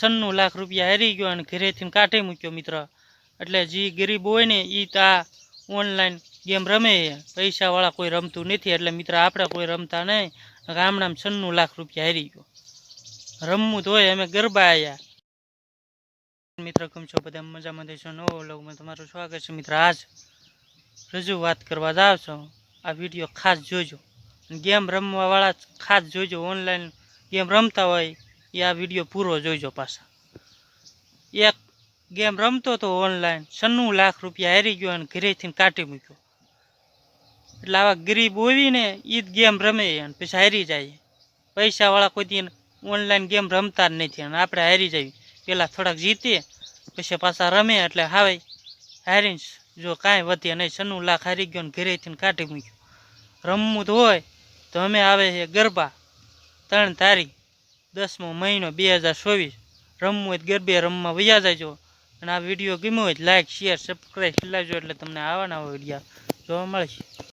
છન્નું લાખ રૂપિયા હારી ગયો અને ઘરેથી કાઢી મૂક્યો મિત્ર. એટલે જે ગરીબ હોય ને એ તો આ ઓનલાઈન ગેમ રમે પૈસાવાળા કોઈ રમતું નથી, એટલે મિત્ર આપણે કોઈ રમતા નહીં ગામડામાં છન્નું લાખ રૂપિયા હારી ગયો. રમવું તો હોય, અમે ગરબા આવ્યા મિત્ર, કેમ છો? બધા મજામાં દેશો નવો લગમાં તમારું સ્વાગત છે. મિત્ર, આજ રજૂઆત કરવા જાવ છો. આ વીડિયો ખાસ જોજો. ગેમ રમવાવાળા ખાસ જોજો. ઓનલાઈન ગેમ રમતા હોય એ આ વીડિયો પૂરો જોઈજો પાછા. એક ગેમ રમતો હતો ઓનલાઈન છન્નું લાખ રૂપિયા હારી ગયો અને ઘરેથી કાઢી મૂક્યો. એટલે આવા ગરીબ હોવીને એ જ ગેમ રમે અને પછી હારી જાય. પૈસાવાળા કોઈ ઓનલાઈન ગેમ રમતા જ નથી અને આપણે હારી જઈએ. પહેલાં થોડાક જીતીએ પછી પાછા રમે એટલે હાવે. હારીને જો કાંઈ વધે નહીં છન્નું લાખ હારી ગયો ને ઘરેથી કાઢી મૂક્યો. રમવું તો હોય, તો અમે આવે છે ગરબા. ત્રણ તારીખ. દસમો મહિનો બે હજાર ચોવીસ. રમવું હોય ગરબે રમવા વયા જાયજો અને આ વીડિયો ગમ્યો હોય લાઈક શેર સબસ્ક્રાઈબ લાવજો એટલે તમને આવા નવા વિડીયા. જોવા મળશે.